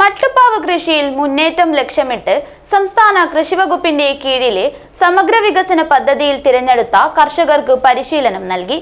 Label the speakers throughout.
Speaker 1: മട്ടുപ്പാവ് കൃഷിയിൽ മുന്നേറ്റം ലക്ഷ്യമിട്ട് സംസ്ഥാന കൃഷിവകുപ്പിന്റെ കീഴിലെ സമഗ്ര വികസന പദ്ധതിയിൽ തിരഞ്ഞെടുത്ത കർഷകർക്ക് പരിശീലനം നൽകി.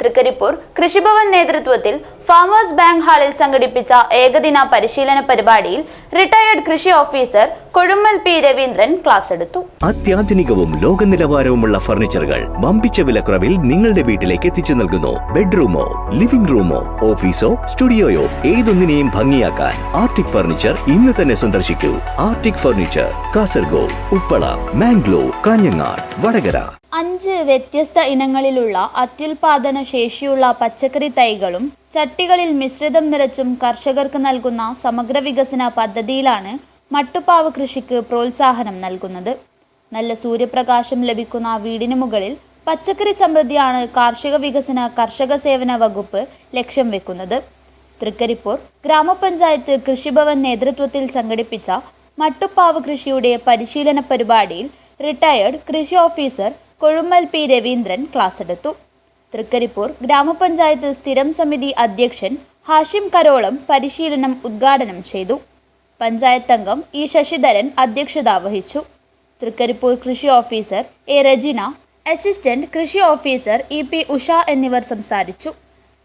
Speaker 1: തൃക്കരിപ്പൂർ കൃഷിഭവൻ നേതൃത്വത്തിൽ ഫാമേഴ്സ് ബാങ്ക് ഹാളിൽ സംഘടിപ്പിച്ച ഏകദിന പരിശീലന പരിപാടിയിൽ റിട്ടയർഡ് കൃഷി officer Kozhummal P Raveendran class എടുത്തു.
Speaker 2: അത്യാധുനികവും ലോക നിലവാരവുമുള്ള ഫർണിച്ചറുകൾ വമ്പിച്ച വിലക്കുറവിൽ നിങ്ങളുടെ വീട്ടിലേക്ക് എത്തിച്ചു നൽകുന്നു. ബെഡ്റൂമോ ലിവിംഗ് റൂമോ ഓഫീസോ സ്റ്റുഡിയോയോ ഏതൊന്നിനെയും ഭംഗിയാക്കാൻ ആർട്ടിക് ഫർണിച്ചർ ഇന്ന് തന്നെ സന്ദർശിക്കൂ. Arctic furniture Kasaragod Uppala Mangalore Kanhangad Vadakara.
Speaker 1: അഞ്ച് വ്യത്യസ്ത ഇനങ്ങളിലുള്ള അത്യുൽപാദന ശേഷിയുള്ള പച്ചക്കറി തൈകളും ചട്ടികളിൽ മിശ്രിതം നിറച്ചും കർഷകർക്ക് നൽകുന്ന സമഗ്ര വികസന പദ്ധതിയിലാണ് മട്ടുപ്പാവ് കൃഷിക്ക് പ്രോത്സാഹനം നൽകുന്നത്. നല്ല സൂര്യപ്രകാശം ലഭിക്കുന്ന വീടിന് മുകളിൽ പച്ചക്കറി സമൃദ്ധിയാണ് കാർഷിക വികസന കർഷക സേവന വകുപ്പ് ലക്ഷ്യം വെക്കുന്നത്. തൃക്കരിപ്പൂർ ഗ്രാമപഞ്ചായത്ത് കൃഷിഭവൻ നേതൃത്വത്തിൽ സംഘടിപ്പിച്ച മട്ടുപ്പാവ് കൃഷിയുടെ പരിശീലന പരിപാടിയിൽ റിട്ടയേർഡ് കൃഷി officer Kozhummal P Raveendran class എടുത്തു. തൃക്കരിപ്പൂർ ഗ്രാമപഞ്ചായത്ത് സ്ഥിരം സമിതി അധ്യക്ഷൻ ഹാഷിം കരോളം പരിശീലനം ഉദ്ഘാടനം ചെയ്തു. പഞ്ചായത്ത് അംഗം ഇ ശശിധരൻ അധ്യക്ഷത വഹിച്ചു. തൃക്കരിപ്പൂർ കൃഷി ഓഫീസർ എ രജിന അസിസ്റ്റന്റ് കൃഷി ഓഫീസർ ഇ പി ഉഷ എന്നിവർ സംസാരിച്ചു.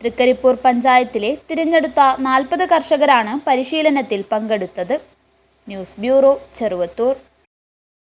Speaker 1: തൃക്കരിപ്പൂർ പഞ്ചായത്തിലെ തിരഞ്ഞെടുത്ത നാൽപ്പത് കർഷകരാണ് പരിശീലനത്തിൽ പങ്കെടുത്തത്. News bureau Cheruvathur.